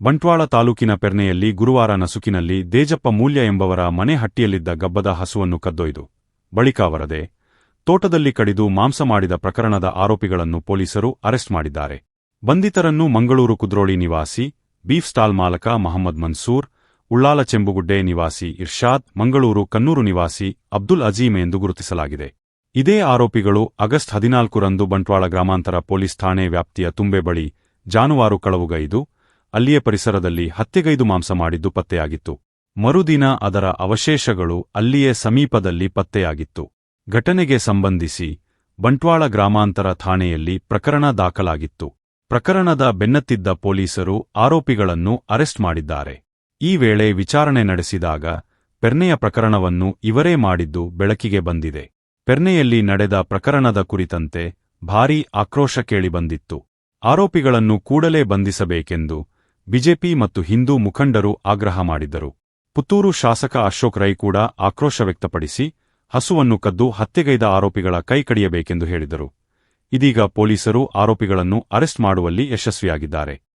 ಬಂಟ್ವಾಳ ತಾಲೂಕಿನ ಪೆರ್ನೆಯಲ್ಲಿ ಗುರುವಾರ ನಸುಕಿನಲ್ಲಿ ದೇಜಪ್ಪ ಮೂಲ್ಯ ಎಂಬವರ ಮನೆ ಹಟ್ಟಿಯಲ್ಲಿದ್ದ ಗಬ್ಬದ ಹಸುವನ್ನು ಕದ್ದೊಯ್ದು. ಬಳಿಕ ಅವರದೇ ತೋಟದಲ್ಲಿ ಕಡಿದು ಮಾಂಸ ಮಾಡಿದ ಪ್ರಕರಣದ ಆರೋಪಿಗಳನ್ನು ಪೊಲೀಸರು ಅರೆಸ್ಟ್ ಮಾಡಿದ್ದಾರೆ. ಬಂಧಿತರನ್ನು ಮಂಗಳೂರು ಕುದ್ರೋಳಿ ನಿವಾಸಿ, ಬೀಫ್ ಸ್ಟಾಲ್ ಮಾಲಕ ಮಹಮ್ಮದ್ ಮನ್ಸೂರ್, ಉಳ್ಳಾಲ ಚೆಂಬುಗುಡ್ಡೆ ನಿವಾಸಿ ಇರ್ಷಾದ್, ಮಂಗಳೂರು ಕನ್ನೂರು ನಿವಾಸಿ ಅಬ್ದುಲ್ ಅಜೀಮ್ ಎಂದು ಗುರುತಿಸಲಾಗಿದೆ. ಇದೇ ಆರೋಪಿಗಳು ಆಗಸ್ಟ್ ಹದಿನಾಲ್ಕರಂದು ಬಂಟ್ವಾಳ ಗ್ರಾಮಾಂತರ ಪೊಲೀಸ್ ಠಾಣೆ ವ್ಯಾಪ್ತಿಯ ತುಂಬೆ ಬಳಿ ಜಾನುವಾರು ಕಳವುಗೈದು ಅಲ್ಲಿಯ ಪರಿಸರದಲ್ಲಿ ಹತ್ಯೆಗೈದು ಮಾಂಸ ಮಾಡಿದ್ದು ಪತ್ತೆಯಾಗಿತ್ತು. ಮರುದಿನ ಅದರ ಅವಶೇಷಗಳು ಅಲ್ಲಿಯೇ ಸಮೀಪದಲ್ಲಿ ಪತ್ತೆಯಾಗಿತ್ತು. ಘಟನೆಗೆ ಸಂಬಂಧಿಸಿ ಬಂಟ್ವಾಳ ಗ್ರಾಮಾಂತರ ಠಾಣೆಯಲ್ಲಿ ಪ್ರಕರಣ ದಾಖಲಾಗಿತ್ತು. ಪ್ರಕರಣದ ಬೆನ್ನತ್ತಿದ್ದ ಪೊಲೀಸರು ಆರೋಪಿಗಳನ್ನು ಅರೆಸ್ಟ್ ಮಾಡಿದ್ದಾರೆ. ಈ ವೇಳೆ ವಿಚಾರಣೆ ನಡೆಸಿದಾಗ ಪೆರ್ನೆಯ ಪ್ರಕರಣವನ್ನು ಇವರೇ ಮಾಡಿದ್ದು ಬೆಳಕಿಗೆ ಬಂದಿದೆ. ಪೆರ್ನೆಯಲ್ಲಿ ನಡೆದ ಪ್ರಕರಣದ ಕುರಿತಂತೆ ಭಾರೀ ಆಕ್ರೋಶ ಕೇಳಿಬಂದಿತ್ತು. ಆರೋಪಿಗಳನ್ನು ಕೂಡಲೇ ಬಂಧಿಸಬೇಕೆಂದು ಬಿಜೆಪಿ ಮತ್ತು ಹಿಂದೂ ಮುಖಂಡರು ಆಗ್ರಹ ಮಾಡಿದ್ದರು. ಪುತ್ತೂರು ಶಾಸಕ ಅಶೋಕ್ ರೈ ಕೂಡ ಆಕ್ರೋಶ ವ್ಯಕ್ತಪಡಿಸಿ, ಹಸುವನ್ನು ಕದ್ದು ಹತ್ಯೆಗೈದ ಆರೋಪಿಗಳ ಕೈ ಕಡಿಯಬೇಕೆಂದು ಹೇಳಿದರು. ಇದೀಗ ಪೊಲೀಸರು ಆರೋಪಿಗಳನ್ನು ಅರೆಸ್ಟ್ ಮಾಡುವಲ್ಲಿ ಯಶಸ್ವಿಯಾಗಿದ್ದಾರೆ.